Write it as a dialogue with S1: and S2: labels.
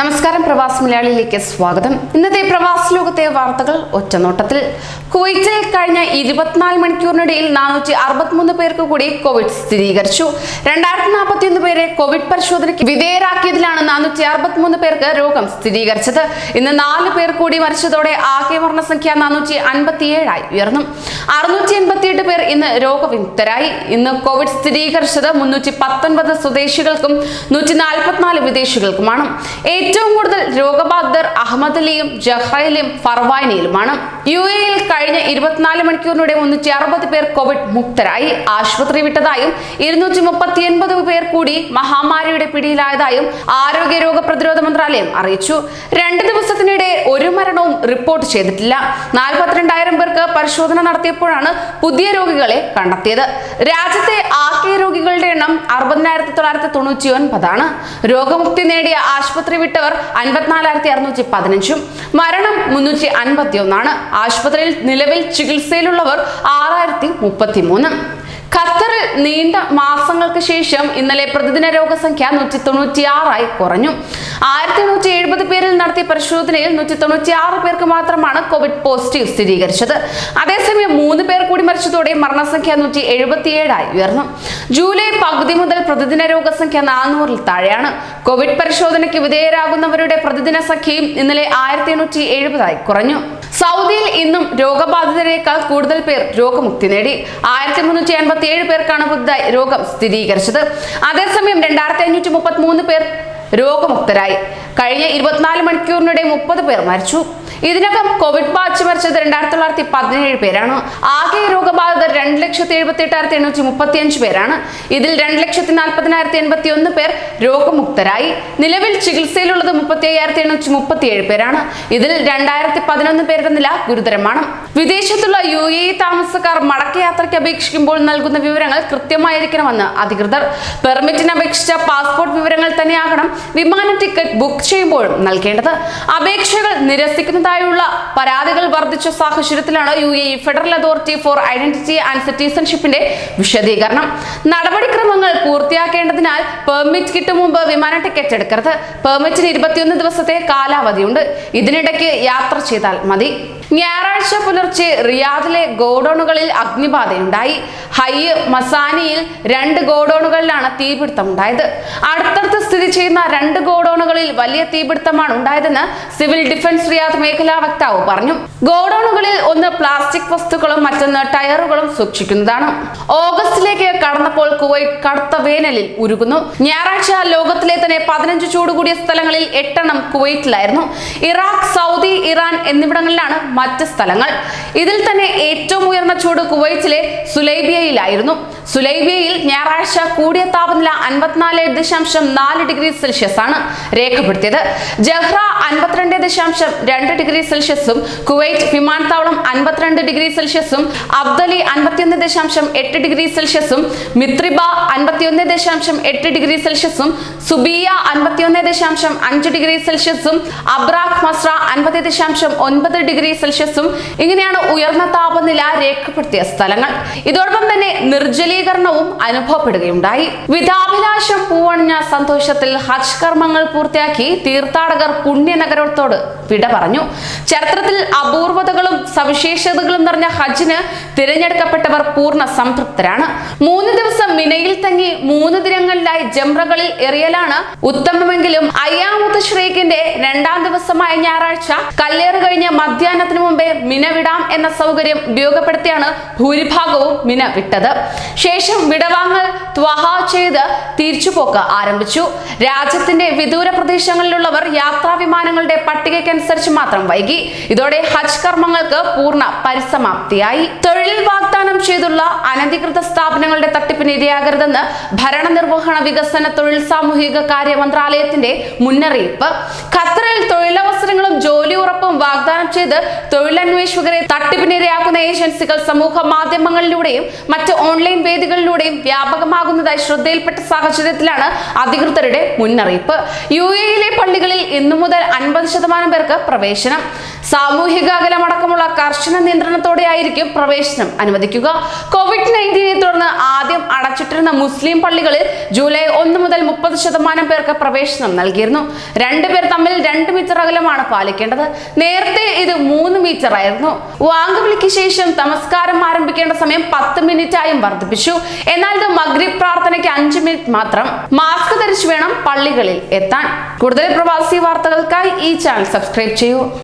S1: നമസ്കാരം പ്രവാസ് മലയാളിയിലേക്ക് സ്വാഗതം. ഇന്നത്തെ പ്രവാസ ലോകത്തെ വാർത്തകൾ ഒറ്റനോട്ടത്തിൽ. കുവൈറ്റിൽ കഴിഞ്ഞ ഇരുപത്തിനാല് മണിക്കൂറിനിടയിൽ നാനൂറ്റി അറുപത്തിമൂന്ന് പേർക്ക് കൂടി കോവിഡ് സ്ഥിരീകരിച്ചു. രണ്ടായിരത്തി നാൽപ്പത്തിയൊന്ന് പേരെ കോവിഡ് പരിശോധനയ്ക്ക് വിധേയരാക്കിയതിലാണ് നാനൂറ്റി അറുപത്തിമൂന്ന് പേർക്ക് രോഗം സ്ഥിരീകരിച്ചത്. ഇന്ന് നാല് പേർ കൂടി മരിച്ചതോടെ ആകെ മരണസംഖ്യ നാനൂറ്റി അൻപത്തിയേഴായി ഉയർന്നു. അറുന്നൂറ്റി എൺപത്തിയെട്ട് പേർ ഇന്ന് രോഗവിമുക്തരായി. ഇന്ന് കോവിഡ് സ്ഥിരീകരിച്ചത് മുന്നൂറ്റി പത്തൊൻപത് സ്വദേശികൾക്കും നൂറ്റി നാൽപ്പത്തിനാല് വിദേശികൾക്കുമാണ്. ഏറ്റവും കൂടുതൽ രോഗബാധിതർ അഹമ്മദിലെയും ജഹ്റയിലെയും ഫർവാനിയിലുമാണ് യു എയിൽ കഴിഞ്ഞ ഇരുപത്തിനാല് മണിക്കൂറിനിടെ മുന്നൂറ്റി അറുപത് പേർ കോവിഡ് മുക്തരായി. ആശുപത്രി വിട്ടതായും ഇരുന്നൂറ്റി മുപ്പത്തി എൺപത് പേർ കൂടി മഹാമാരിയുടെ പിടിയിലായതായും ആരോഗ്യ രോഗ പ്രതിരോധ മന്ത്രാലയം അറിയിച്ചു. രണ്ട് ദിവസത്തിനിടെ ഒരു റിപ്പോർട്ട് ചെയ്തിട്ടില്ല. നാൽപ്പത്തിരണ്ടായിരം പേർക്ക് പരിശോധന നടത്തിയപ്പോഴാണ് പുതിയ രോഗികളെ കണ്ടെത്തിയത്. രാജ്യത്തെ ആകെ രോഗികളുടെ എണ്ണം അറുപതിനായിരത്തി തൊള്ളായിരത്തി തൊണ്ണൂറ്റി ഒൻപതാണ് രോഗമുക്തി നേടിയ ആശുപത്രി വിട്ടവർ അൻപത്തിനാലായിരത്തി അറുന്നൂറ്റി പതിനഞ്ചും. മരണം മുന്നൂറ്റി അൻപത്തി ഒന്നാണ് ആശുപത്രിയിൽ നിലവിൽ ചികിത്സയിലുള്ളവർ ആറായിരത്തി മുപ്പത്തി മൂന്ന് ഖത്തറിൽ നീണ്ട മാസങ്ങൾക്ക് ശേഷം ഇന്നലെ പ്രതിദിന രോഗസംഖ്യ നൂറ്റി തൊണ്ണൂറ്റിയാറായി കുറഞ്ഞു. ആയിരത്തി നൂറ്റി എഴുപത് പേരിൽ നടത്തിയ പരിശോധനയിൽ നൂറ്റി തൊണ്ണൂറ്റി ആറ് പേർക്ക് മാത്രമാണ് കോവിഡ് പോസിറ്റീവ് സ്ഥിരീകരിച്ചത്. അതേസമയം മൂന്ന് പേർ കൂടി മരിച്ചതോടെ മരണസംഖ്യ നൂറ്റി എഴുപത്തിയേഴായി ഉയർന്നു. ജൂലൈ പകുതി മുതൽ പ്രതിദിന രോഗസംഖ്യ നാനൂറിൽ താഴെയാണ്. കോവിഡ് പരിശോധനയ്ക്ക് വിധേയരാകുന്നവരുടെ പ്രതിദിന സംഖ്യയും ഇന്നലെ ആയിരത്തി എണ്ണൂറ്റി എഴുപതായി കുറഞ്ഞു. സൗദിയിൽ ഇന്നും രോഗബാധിതരേക്കാൾ കൂടുതൽ പേർ രോഗമുക്തി നേടി. ആയിരത്തി മുന്നൂറ്റി എൺപത്തി ഏഴ് പേർക്കാണ് പുതുതായി രോഗം സ്ഥിരീകരിച്ചത്. അതേസമയം രണ്ടായിരത്തി അഞ്ഞൂറ്റി മുപ്പത്തി മൂന്ന് പേർ രോഗമുക്തരായി. കഴിഞ്ഞ ഇരുപത്തിനാല് മണിക്കൂറിനിടെ മുപ്പത് പേർ മരിച്ചു. ഇതിനകം കോവിഡ് ബാധിച്ചു മരിച്ചത് രണ്ടായിരത്തി തൊള്ളായിരത്തി പതിനേഴ് പേരാണ്. ആകെ രോഗബാധിതർ രണ്ട് ലക്ഷത്തി എഴുപത്തി എട്ടായിരത്തി എണ്ണൂറ്റി മുപ്പത്തി അഞ്ച് പേരാണ്. ഇതിൽ രണ്ട് ലക്ഷത്തി നാൽപ്പതിനായിരത്തി എൺപത്തി ഒന്ന് പേർ രോഗമുക്തരായി. നിലവിൽ ചികിത്സയിലുള്ളത് മുപ്പത്തി അയ്യായിരത്തി എണ്ണൂറ്റി മുപ്പത്തി ഏഴ് പേരാണ്. ഇതിൽ രണ്ടായിരത്തി പതിനൊന്ന് പേരുടെ നില ഗുരുതരമാണ്. വിദേശത്തുള്ള യു എ താമസക്കാർ താമസക്കാർ മടക്കയാത്രയ്ക്ക് അപേക്ഷിക്കുമ്പോൾ നൽകുന്ന വിവരങ്ങൾ കൃത്യമായിരിക്കണമെന്ന് അധികൃതർ. പെർമിറ്റിന് അപേക്ഷിച്ച പാസ്പോർട്ട് വിവരങ്ങൾ തന്നെയാകണം വിമാന ടിക്കറ്റ് ബുക്ക് ചെയ്യുമ്പോഴും നൽകേണ്ടത്. അപേക്ഷകൾ നിരസിക്കുന്നതായുള്ള പരാതികൾ വർദ്ധിച്ച സാഹചര്യത്തിലാണ് U A federal authority for identity and സിറ്റിസൺഷിപ്പിന്റെ വിശദീകരണം. നടപടിക്രമങ്ങൾ പൂർത്തിയാക്കേണ്ടതിനാൽ പെർമിറ്റ് കിട്ടും മുമ്പ് വിമാന ടിക്കറ്റ് എടുക്കരുത്. പെർമിറ്റിന് ഇരുപത്തിയൊന്ന് ദിവസത്തെ കാലാവധിയുണ്ട്. ഇതിനിടയ്ക്ക് യാത്ര ചെയ്താൽ മതി. ഞായറാഴ്ച പുലർച്ചെ റിയാദിലെ ഗോഡൌണുകളിൽ അഗ്നിബാധയുണ്ടായി. ഹയ്യ് മസാനിയിൽ രണ്ട് ഗോഡൌണുകളിലാണ് തീപിടുത്തം ഉണ്ടായത് അടുത്തടുത്ത് സ്ഥിതി ചെയ്യുന്ന രണ്ട് ഗോഡൌണുകളിൽ വലിയ തീപിടുത്തമാണ് ഉണ്ടായതെന്ന് സിവിൽ ഡിഫൻസ് റിയാദ് മേഖലാ വക്താവ്. പറഞ്ഞു. ഗോഡൌണുകളിൽ ഒന്ന് പ്ലാസ്റ്റിക് വസ്തുക്കളും മറ്റൊന്ന് ടയറുകളും സൂക്ഷിക്കുന്നതാണ്. ഓഗസ്റ്റിലേക്ക് കടന്നപ്പോൾ കുവൈറ്റ് കടുത്ത വേനലിൽ ഉരുകുന്നു. ഞായറാഴ്ച ലോകത്തിലെ തന്നെ പതിനഞ്ച് ചൂടുകൂടിയ സ്ഥലങ്ങളിൽ എട്ടെണ്ണം കുവൈറ്റിലായിരുന്നു. ഇറാഖ് സൗദി ഇറാൻ എന്നിവിടങ്ങളിലാണ് മറ്റ് സ്ഥലങ്ങൾ. ഇതിൽ തന്നെ ഏറ്റവും ഉയർന്ന ചൂട് കുവൈറ്റിലെ സുലൈബിയയിലായിരുന്നു. സുലൈബിയയിൽ ഞായറാഴ്ച കൂടിയ താപനില അൻപത്തിനാല് ദശാംശം നാല് ഡിഗ്രി സെൽഷ്യസ് ആണ് രേഖപ്പെടുത്തിയത്. ജഹ്റ അൻപത്തിരണ്ട് ദശാംശം രണ്ട് ഡിഗ്രി സെൽഷ്യസും കുവൈറ്റ് വിമാനത്താവളം അൻപത്തിരണ്ട് ഡിഗ്രി സെൽഷ്യസും അബ്ദലി അൻപത്തിയൊന്ന് ദശാംശം എട്ട് ഡിഗ്രി സെൽഷ്യസും മിത്രിബ അൻപത്തിയൊന്ന് ദശാംശം എട്ട് ഡിഗ്രി സെൽഷ്യസും സുബിയ അൻപത്തിയൊന്ന് ദശാംശം അഞ്ച് ഡിഗ്രി സെൽഷ്യസും അബ്രാഖ് മസ്ര അൻപത് ദശാംശം ഒൻപത് ഡിഗ്രി സെൽഷ്യസും ഇങ്ങനെയാണ് ഉയർന്ന താപനില രേഖപ്പെടുത്തിയ സ്ഥലങ്ങൾ. ഇതോടൊപ്പം തന്നെ നിർജലീകരണവും അനുഭവപ്പെടുകയുണ്ടായി. വിധാഭിലാഷം പൂവണിഞ്ഞ സന്തോഷത്തിൽ ഹജ്ജ് കർമ്മങ്ങൾ പൂർത്തിയാക്കി തീർത്ഥാടകർ പുണ്യനഗരത്തോട് വിട പറഞ്ഞു. ചരിത്രത്തിൽ അപൂർവതകളും സവിശേഷതകളും നിറഞ്ഞ ഹജ്ജിന് തിരഞ്ഞെടുക്കപ്പെട്ടവർ പൂർണ സംതൃപ്തരാണ്. മൂന്ന് ദിവസം മിനയിൽ തങ്ങി മൂന്ന് ദിനങ്ങളിലായി ജംറകളിൽ എറിയലാണ് ഉത്തമമെങ്കിലും അയ്യാമത്ത് ഷ്രീഖിന്റെ രണ്ടാം ദിവസമായ ഞായറാഴ്ച കല്ലേറ് കഴിഞ്ഞ മധ്യാഹ്നത്തിന് മുമ്പേ മിന വിടാം എന്ന സൗകര്യം ഉപയോഗപ്പെടുത്തിയാണ് ഭൂരിഭാഗവും മിന വിട്ടത്. ശേഷം വിടവാങ്ങൽ ത്വഹ ചെയ്ത് തിരിച്ചുപോക്ക് ആരംഭിച്ചു. രാജ്യത്തിന്റെ വിദൂര പ്രദേശങ്ങളിലുള്ളവർ യാത്രാ വിമാനങ്ങളുടെ പട്ടികയ്ക്കനുസരിച്ച് മാത്രം വൈകി. ഇതോടെ ഹജ്ജ് കർമ്മങ്ങൾക്ക് പൂർണ പരിസമാപ്തിയായി. തൊഴിൽ ചെയ്തുള്ള അനധികൃത സ്ഥാപനങ്ങളുടെ തട്ടിപ്പിന് ഇരയാകരുതെന്ന് ഭരണനിർവഹണ വികസന തൊഴിൽ സാമൂഹിക കാര്യ മന്ത്രാലയത്തിന്റെ മുന്നറിയിപ്പ്. ഖത്തറിൽ തൊഴിലവസരങ്ങളും ജോലി ഉറപ്പും വാഗ്ദാനം ചെയ്ത് തൊഴിലന്വേഷകരെ തട്ടിപ്പിനിരയാക്കുന്ന ഏജൻസികൾ സമൂഹ മാധ്യമങ്ങളിലൂടെയും മറ്റ് ഓൺലൈൻ വേദികളിലൂടെയും വ്യാപകമാകുന്നതായി ശ്രദ്ധയിൽപ്പെട്ട സാഹചര്യത്തിലാണ് അധികൃതരുടെ മുന്നറിയിപ്പ്. യു എയിലെ പള്ളികളിൽ ഇന്നു മുതൽ അൻപത് ശതമാനം പേർക്ക് പ്രവേശനം. സാമൂഹിക അകലമടക്കമുള്ള കർശന നിയന്ത്രണത്തോടെയായിരിക്കും പ്രവേശനം അനുവദിക്കുക. കോവിഡ് നയന്റീനെ തുടർന്ന് ആദ്യം അടച്ചിട്ടിരുന്ന മുസ്ലിം പള്ളികളിൽ ജൂലൈ ഒന്ന് മുതൽ മുപ്പത് ശതമാനം പേർക്ക് പ്രവേശനം നൽകിയിരുന്നു. രണ്ടുപേർ തമ്മിൽ രണ്ട് മീറ്റർ അകലമാണ് പാലിക്കേണ്ടത്. നേരത്തെ ഇത് മൂന്ന് മീറ്റർ ആയിരുന്നു. വാങ്കുവിളിക്ക് ശേഷം നമസ്കാരം ആരംഭിക്കേണ്ട സമയം പത്ത് മിനിറ്റ് ആയും വർദ്ധിപ്പിച്ചു. എന്നാൽ ഇത് മഗ്രിബ് പ്രാർത്ഥനയ്ക്ക് അഞ്ച് മിനിറ്റ് മാത്രം. മാസ്ക് ധരിച്ചു വേണം പള്ളികളിൽ എത്താൻ. കൂടുതൽ പ്രവാസി വാർത്തകൾക്കായി ഈ ചാനൽ സബ്സ്ക്രൈബ് ചെയ്യൂ.